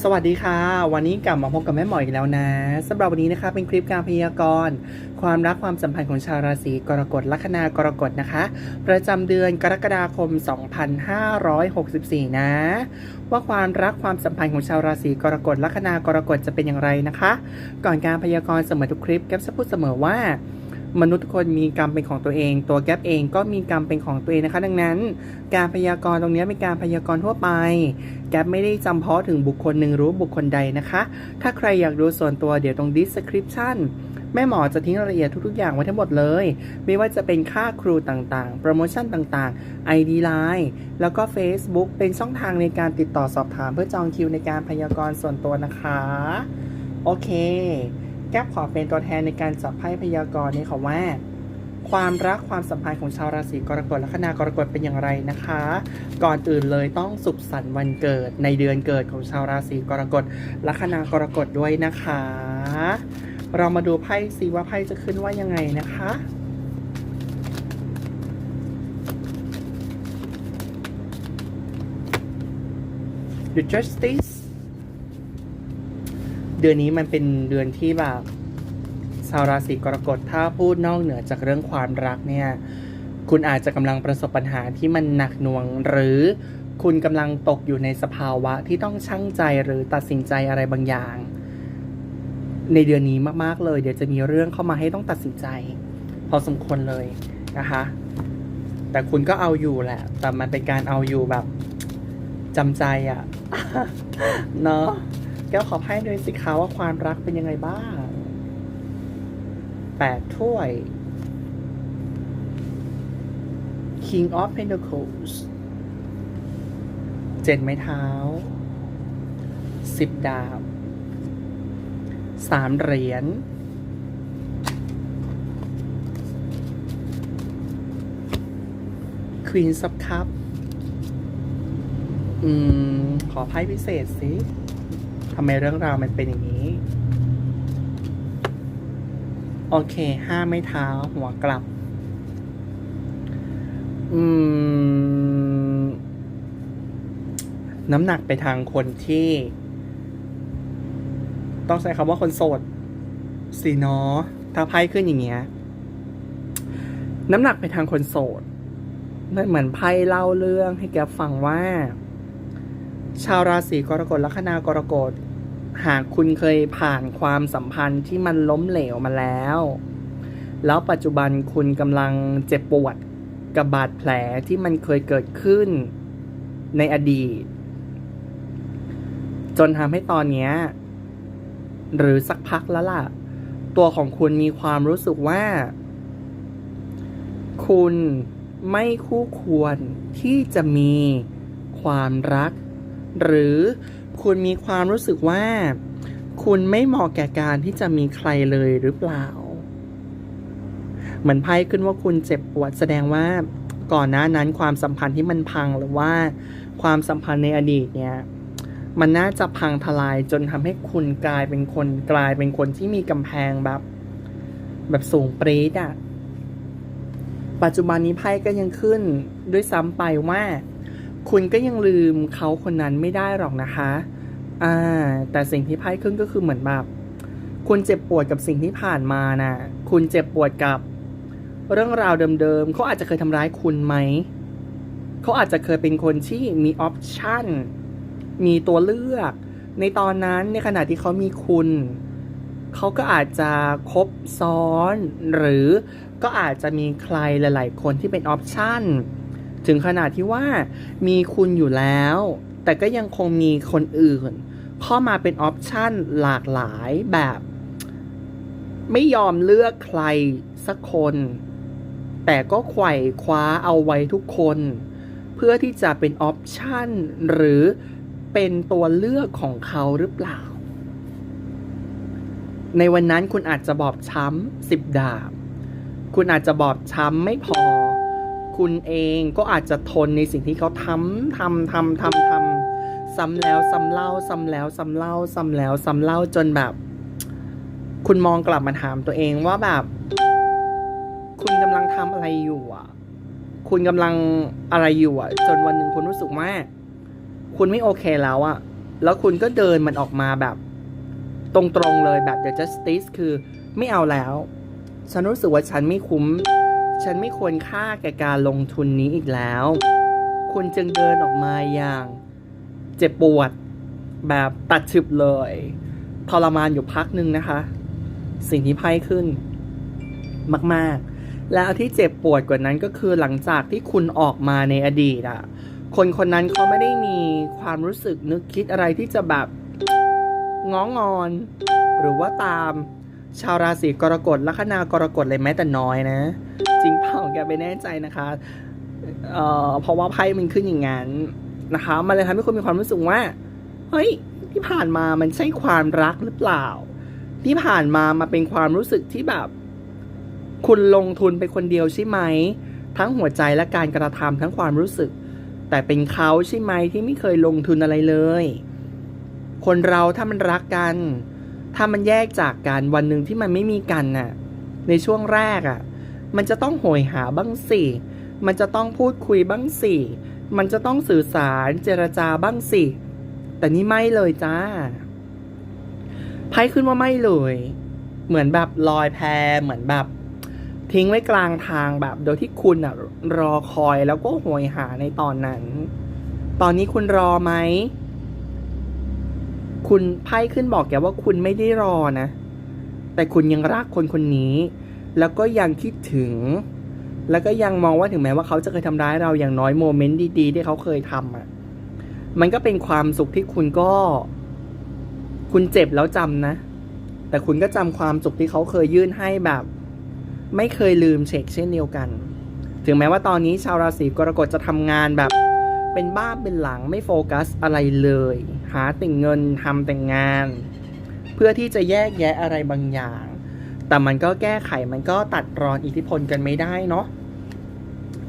สวัสดีค่ะ วันนี้กลับมาพบกับแม่หมออีกแล้วนะสำหรับวันนี้นะคะเป็นคลิปการพยากรณ์ความรักความสัมพันธ์ของชาวราศีกรกฎลัคนากรกฎนะคะ ประจำเดือนกรกฎาคม 2564 นะ ว่าความรักความสัมพันธ์ของชาวราศีกรกฎลัคนากรกฎจะเป็นอย่างไรนะคะ ก่อนการพยากรณ์เสมอทุกคลิปแก๊ปจะพูดเสมอว่า มนุษย์คนมีกรรมเป็นของตัวเอง ตัวแก๊ปเองก็มีกรรมเป็นของตัวเองนะคะ ดังนั้น การพยากรณ์ตรงนี้เป็นการพยากรณ์ทั่วไป แก๊ปไม่ได้จำเพาะถึงบุคคลหนึ่งหรู้บุคคลใดนะคะ ถ้าใครอยากดูส่วนตัวเดี๋ยวตรง description แม่หมอจะทิ้งรายละเอียดทุก ๆ อย่างไว้ทั้งหมดเลย ไม่ว่าจะเป็นค่าครูต่างๆ โปรโมชั่นต่างๆ ID Line แล้วก็ Facebook เป็นช่องทางในการติดต่อสอบถามเพื่อจองคิวในการพยากรณ์ส่วนตัวนะคะ โอเค แก๊ปขอเป็นตัวแทนในการจับไพ่พยากรณ์นี้ค่ะว่า ความรักความสัมพันธ์ของชาวราศีกรกฎและคณากรกฎเป็นอย่างไรนะคะ ก่อนอื่นเลยต้องสุขสันต์วันเกิดในเดือนเกิดของชาวราศีกรกฎและคณากรกฎด้วยนะคะ เรามาดูไพ่สิว่าไพ่จะขึ้นว่ายังไงนะคะ The Justice เดือนนี้มันเป็นเดือนที่แบบชาวราศีกรกฎถ้าพูดนอกเหนือจากเรื่องความรักเนี่ย คุณอาจจะกำลังประสบปัญหาที่มันหนักหน่วง หรือคุณกำลังตกอยู่ในสภาวะที่ต้องชั่งใจหรือตัดสินใจอะไรบางอย่าง ในเดือนนี้มากๆเลย เดี๋ยวจะมีเรื่องเข้ามาให้ต้องตัดสินใจ พอสมควรเลยนะคะ แต่คุณก็เอาอยู่แหละ แต่มันเป็นการเอาอยู่แบบจำใจอะ เนาะ แก้วขอให้ด้วยสิคะว่าความรักเป็นยังไงบ้างแปดถ้วย King of Pentacles เจ็ดไม้เท้าสิบดาบสามเหรียญ Queen of Cup อืม ขอไพ่พิเศษสิ ทำไมเรื่องราวมันเป็นอย่างนี้ โอเค ห้าไม่เท้าหัวกลับ อืม น้ำหนักไปทางคนที่ ต้องใช้คำว่าคนโสดสิเนาะถ้าไพ่ขึ้นอย่างเงี้ย น้ำหนักไปทางคนโสดนั่นเหมือนไพ่เล่าเรื่องให้แกฟังว่า ชาวราศีกรกฎลัคนากรกฎ หากคุณเคยผ่านความสัมพันธ์ที่มันล้มเหลวมาแล้ว แล้วปัจจุบันคุณกำลังเจ็บปวดกับบาดแผลที่มันเคยเกิดขึ้นในอดีต จนทำให้ตอนนี้ หรือสักพักแล้วล่ะ ตัวของคุณมีความรู้สึกว่า คุณไม่คู่ควรที่จะมีความรัก หรือ คุณมีความรู้สึกว่า คุณไม่เหมาะแก่การที่จะมีใครเลยหรือเปล่า เหมือนไพ่ขึ้นว่าคุณเจ็บปวดแสดงว่าก่อนหน้านั้นความสัมพันธ์ที่มันพังหรือว่า ความสัมพันธ์ในอดีตเนี่ย มันน่าจะพังทลายจนทำให้คุณกลายเป็นคนกลายเป็นคนที่มีกำแพงแบบ แบบสูงปรี๊ดอะปัจจุบันนี้ไพ่ก็ยังขึ้นด้วยซ้ำไปว่า คุณก็ยังลืมเขาคนนั้นไม่ได้หรอกนะคะ อ่า แต่สิ่งที่ไพ่ขึ้นก็คือเหมือนแบบคุณเจ็บปวดกับสิ่งที่ผ่านมานะ่ะ คุณเจ็บปวดกับเรื่องราวเดิมๆ เขาอาจจะเคยทำร้ายคุณไหม เขาอาจจะเคยเป็นคนที่มีออปชันมีตัวเลือก ในตอนนั้นในขณะที่เขามีคุณ เขาก็อาจจะคบซ้อน หรือก็อาจจะมีใครหลาย ๆ คนที่เป็นออปชัน ถึงขนาดที่ว่ามีคุณอยู่แล้ว แต่ก็ยังคงมีคนอื่น เข้ามาเป็นออปชันหลากหลายแบบ ไม่ยอมเลือกใครสักคน แต่ก็ไขว่คว้าเอาไว้ทุกคน เพื่อที่จะเป็นออปชันหรือเป็นตัวเลือกของเขาหรือเปล่า ในวันนั้นคุณอาจจะบอบช้ำสิบดาบ คุณอาจจะบอบช้ำไม่พอ คุณเองก็อาจจะทนในสิ่งที่เขาทำทำทำทำทำซ้ำแล้วซ้ำเล่าซ้ำแล้วซ้ำเล่าซ้ำแล้วซ้ำเล่าจนแบบ คุณมองกลับมาถามตัวเองว่าแบบ คุณกำลังทำอะไรอยู่อะ คุณกำลังอะไรอยู่อะ จนวันหนึ่งคุณรู้สึกว่าคุณไม่โอเคแล้วอะ แล้วคุณก็เดินมันออกมาแบบ ตรงๆเลยแบบ the justice คือไม่เอาแล้ว ฉันรู้สึกว่าฉันไม่คุ้ม ฉันไม่ควรค่าแก่การลงทุนนี้อีกแล้ว คุณจึงเดินออกมาอย่าง เจ็บปวดแบบตัดฉึบเลยทรมานอยู่พักหนึ่งนะคะ สิ่งที่ไพ่ขึ้น มาก ๆ แล้วที่เจ็บปวดกว่านั้นก็คือหลังจากที่คุณออกมาในอดีตอะคนคนนั้นเขาไม่ได้มีความรู้สึกนึกคิดอะไรที่จะแบบง้องอน หรือว่าตามชาวราศีกรกฎลัคนากรกฎเลยแม้แต่น้อยนะ จริงเปล่าแกไม่แน่ใจนะคะเอ่อเพราะว่าไพ่มันขึ้นอย่างนั้นนะคะ มันเลยทำให้คุณมีความรู้สึกว่า เฮ้ย ที่ผ่านมามันใช่ความรักหรือเปล่า ที่ผ่านมามาเป็นความรู้สึกที่แบบ คุณลงทุนไปคนเดียวใช่ไหม ทั้งหัวใจและการกระทำทั้งความรู้สึก แต่เป็นเขาใช่ไหมที่ไม่เคยลงทุนอะไรเลย คนเราถ้ามันรักกัน ถ้ามันแยกจากกันวันหนึ่งที่มันไม่มีกันน่ะ ในช่วงแรกอะ มันจะต้องโหยหาบ้างสิ มันจะต้องพูดคุยบ้างสิ มันจะต้องสื่อสารเจรจาบ้างสิ แต่นี่ไม่เลยจ้า ไพ่ขึ้นว่าไม่เลย เหมือนแบบลอยแพเหมือนแบบ ทิ้งไว้กลางทางแบบ โดยที่คุณอะรอคอยแล้วก็โหยหาในตอนนั้น ตอนนี้คุณรอไหม คุณไพ่ขึ้นบอกแกว่าคุณไม่ได้รอนะ แต่คุณยังรักคนคนนี้ แล้วก็ยังคิดถึง แล้วก็ยังมองว่าถึงแม้ว่าเขาจะเคยทำร้ายเราอย่างน้อยโมเมนต์ดีๆที่เขาเคยทำอะมันก็เป็นความสุขที่คุณก็ คุณเจ็บแล้วจำนะ แต่คุณก็จำความสุขที่เขาเคยยื่นให้แบบ ไม่เคยลืมเช็คเช่นเดียวกัน ถึงแม้ว่าตอนนี้ชาวราศีกรกฎจะทำงานแบบเป็นบ้าเป็นหลังไม่โฟกัสอะไรเลย หาแต่งเงินทำแต่งงาน เพื่อที่จะแยกแยะอะไรบางอย่าง แต่มันก็แก้ไขมันก็ตัดรอนอิทธิพลกันไม่ได้เนาะ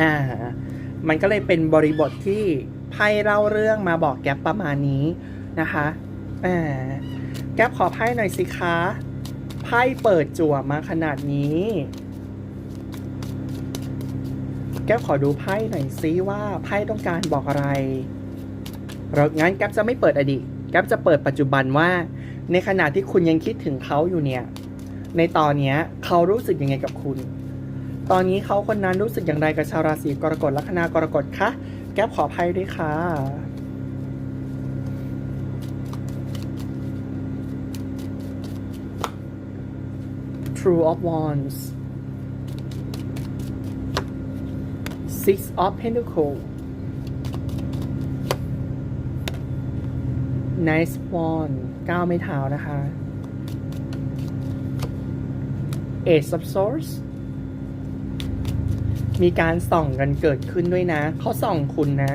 อ่า มันก็เลยเป็นบริบทที่ไพ่เล่าเรื่องมาบอกแก๊ปประมาณนี้นะคะอ่าแก๊ปขอไพ่หน่อยสิคะไพ่เปิดจั่วมาขนาดนี้ แก๊ปขอดูไพ่หน่อยซิว่าไพ่ต้องการบอกอะไรเรางั้นแก๊ปจะไม่เปิดอดีตแก๊ปจะเปิดปัจจุบันว่า ในขณะที่คุณยังคิดถึงเขาอยู่เนี่ย ในตอนนี้เขารู้สึกยังไงกับคุณ ตอนนี้เขาคนนั้นรู้สึกอย่างไรกับชาวราศีกรกฎลัคนากรกฎคะแก๊ปขอไพ่ด้วยค่ะ True of Wands Six of Pentacles Nice Wand ก้าไม่เท้านะคะ Ace of Swords มีการส่องกันเกิดขึ้นด้วยนะ เขาส่องคุณนะ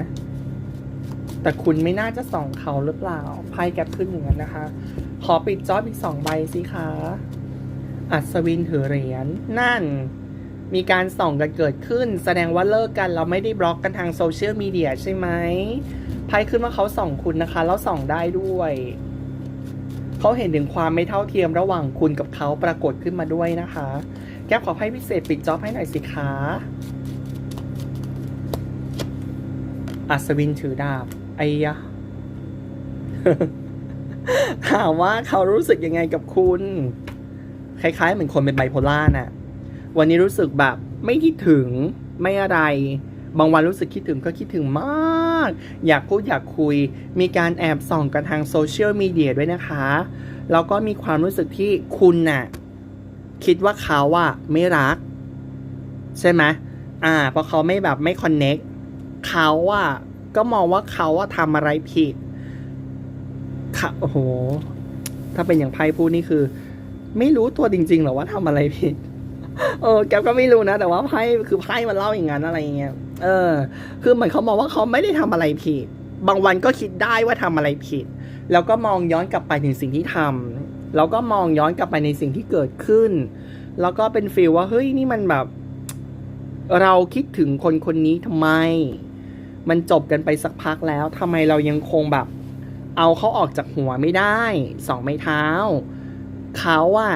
แต่คุณไม่น่าจะส่องเขาหรือเปล่าไพ่แก็บขึ้นอย่างนั้นนะคะ ขอปิดจอบอีกสองใบสิคะอัศวินถือเหรียญนั่น มีการส่องกันเกิดขึ้น แสดงว่าเลิกกันเราไม่ได้บล็อกกันทางโซเชียลมีเดียใช่ไหมไพ่ขึ้นว่าเขาส่องคุณนะคะ แล้วส่องได้ด้วย เขาเห็นถึงความไม่เท่าเทียมระหว่างคุณกับเขาปรากฏขึ้นมาด้วยนะคะ แก้วขอไพ่พิเศษปิดจ็อบให้หน่อยสิคะอัศวินถือดาบ ไอ้ยะถามว่าเขารู้สึกยังไงกับคุณ คล้าย ๆ เหมือนคนเป็นไบโพล่าน่ะ วันนี้รู้สึกแบบไม่คิดถึงไม่อะไร บางวันรู้สึกคิดถึงก็คิดถึงมาก อยากพูดอยากคุย มีการแอบส่องกันทางโซเชียลมีเดียด้วยนะคะ แล้วก็มีความรู้สึกที่คุณน่ะคิดว่าเขาอะไม่รัก ใช่ไหมอ่าเพราะเขาไม่แบบไม่คอนเน็กเขาอะก็มองว่าเขาอะทำอะไรผิดค่ะโอ้โห ถ้าเป็นอย่างไพ่พูดนี่คือ ไม่รู้ตัวจริงๆหรอว่าทำอะไรผิด เออ แกก็ไม่รู้นะ แต่ว่าไพ่คือไพ่มันเล่าอย่างนั้นอะไรเงี้ย เออ คือเหมือนเขามองว่าเขาไม่ได้ทำอะไรผิด บางวันก็คิดได้ว่าทำอะไรผิด แล้วก็มองย้อนกลับไปถึงสิ่งที่ทำแล้วก็มองย้อนกลับไปในสิ่งที่เกิดขึ้น แล้วก็เป็นฟีลว่าเฮ้ยนี่มันแบบ เราคิดถึงคนคนนี้ทำไม มันจบกันไปสักพักแล้วทำไมเรายังคงแบบ เอาเขาออกจากหัวไม่ได้สองไม้เท้าเขาอะ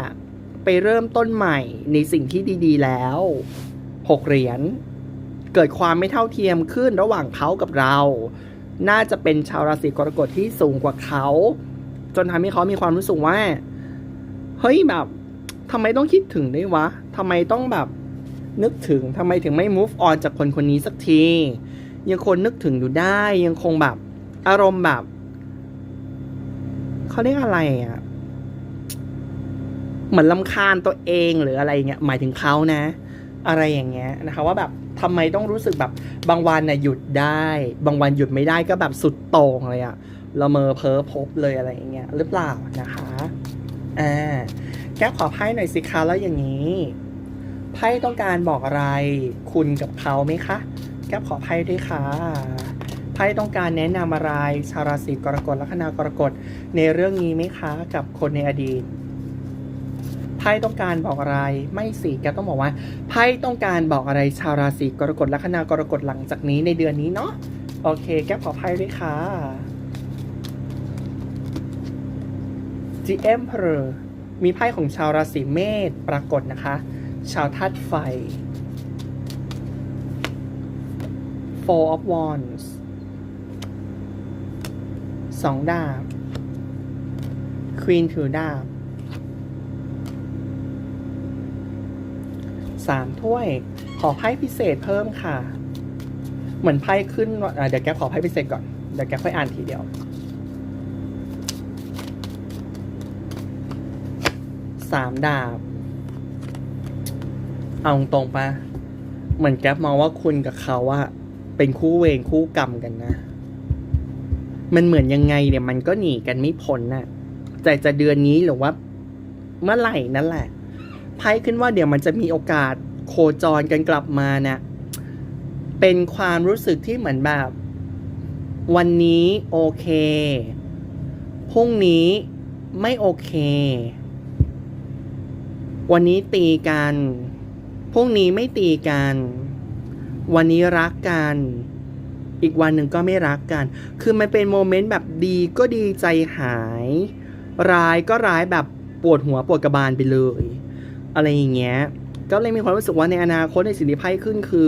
ไปเริ่มต้นใหม่ในสิ่งที่ดี ๆ แล้วหกเหรียญ เกิดความไม่เท่าเทียมขึ้นระหว่างเขากับเรา น่าจะเป็นชาวราศีกรกฎที่สูงกว่าเขา จนทำให้เขามีความรู้สึกว่า เฮ้ยแบบทำไมต้องคิดถึงด้วยวะทำไมต้องแบบนึกถึงทำไมถึงไม่ move on จากคนคนนี้สักที ยังคนนึกถึงอยู่ได้ ยังคงแบบ อารมณ์แบบเขาเรียกอะไรอะ่ะเหมือนลำคาญตัวเองหรืออะไรเงี้ยหมายถึงเขานะ อะไรอย่างเงี้ยนะคะ ว่าแบบ ทำไมต้องรู้สึกแบบบางวันน่ะหยุดได้ บางวันหยุดไม่ได้ก็แบบสุดโต่งเลยอะละเมอเพ้อพบเลยอะไรอย่างเงี้ยหรือเปล่านะคะอ่าแก้วขอไพ่หน่อยสิคะแล้วอย่างนี้ไพ่ต้องการบอกอะไรคุณกับเขาไหมคะแก้วขอไพ่ด้วยค่ะไพ่ต้องการแนะนำอะไรชาวราศีกรกฎลัคนากรกฎในเรื่องนี้ไหมคะ กับคนในอดีต พ่ต้องการบอกอะไร ไม่สิแกต้องบอกว่าไพ่ต้องการบอกอะไรชาวราศีกรกฎลัคนากรกฎหลังจากนี้ในเดือนนี้เนาะโอเค แกขอไพ่ด้วยค่ะ The Emperor มีไพ่ของชาวราศีเมษปรากฏนะคะ ชาวธาตุไฟ Four of Wands สองดาบ Queen ถือดาบ สามถ้วย ขอไพ่พิเศษเพิ่มค่ะ เหมือนไพ่ขึ้นเดี๋ยวแกขอไพ่พิเศษก่อน เดี๋ยวแกค่อยอ่านทีเดียวสามดาบ เอาตรงปะเหมือนแก๊ปมองว่าคุณกับเขาอะเป็นคู่เวรคู่กรรมกันนะ มันเหมือนยังไงเนี่ย มันก็หนีกันไม่พ้นน่ะแต่จะเดือนนี้หรือว่า เมื่อไหร่นั่นแหละ ไพ่ขึ้นว่าเดี๋ยวมันจะมีโอกาสโคจรกันกลับมานะเป็นความรู้สึกที่เหมือนแบบ วันนี้โอเคพรุ่งนี้ไม่โอเค วันนี้ตีกันพรุ่งนี้ไม่ตีกัน วันนี้รักกัน อีกวันหนึ่งก็ไม่รักกัน คือมันเป็นโมเมนต์แบบดีก็ดีใจหาย ร้ายก็ร้ายแบบปวดหัวปวดกระบาลไปเลย อะไรอย่างเงี้ย ก็เลยมีความรู้สึกว่าในอนาคตในสิ่งที่ไพ่ขึ้นคือ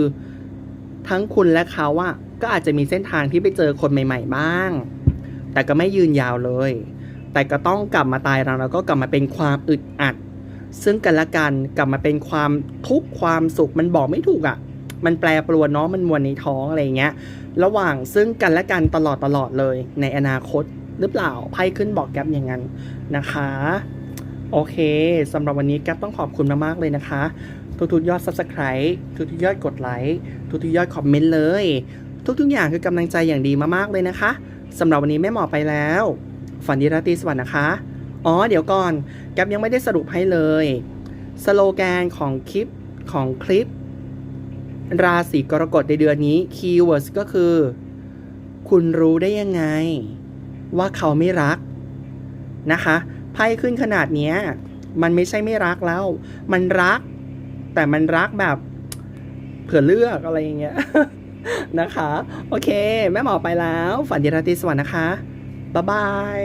ทั้งคุณและเขาอะก็อาจจะมีเส้นทางที่ไปเจอคนใหม่ ๆ บ้าง แต่ก็ไม่ยืนยาวเลย แต่ก็ต้องกลับมาตายเรังแล้วก็กลับมาเป็นความอึดอัด ซึ่งกันและกันกลับมาเป็นความทุกข์ความสุขมันบอกไม่ถูกอะ่ะ มันแปรปรวนเนาะมันมวนในท้องอะไรเงี้ย ระหว่างซึ่งกันและกันตลอดตลอดเลย ในอนาคตหรือเปล่าไพ่ขึ้นบอกแก๊ปอย่างนั้นนะคะ โอเคสำหรับวันนี้แก๊ปต้องขอบคุณมากๆเลยนะคะ ทุกๆยอด subscribe ทุกๆยอดกดไลค์ทุกๆยอดคอมเมนต์เลย ทุกๆอย่างคือกำลังใจอย่างดีมากๆเลยนะคะสำหรับวันนี้แม่หมอไปแล้ว ฝันดีราตรีสวัสดิ์นะคะ อ๋อเดี๋ยวก่อน แก๊ปยังไม่ได้สรุปให้เลย สโลแกนของคลิปของคลิป ราศีกรกฎในเดือนนี้คีย์เวิร์ดก็คือ คุณรู้ได้ยังไง ว่าเขาไม่รักนะคะ ไพ่ขึ้นขนาดเนี้ย มันไม่ใช่ไม่รักแล้ว มันรัก แต่มันรักแบบเผื่อเลือกอะไรอย่างเงี้ยนะคะ โอเค แม่หมอไปแล้ว ฝันดีราตรีสวัสดิ์นะคะ บ๊ายบาย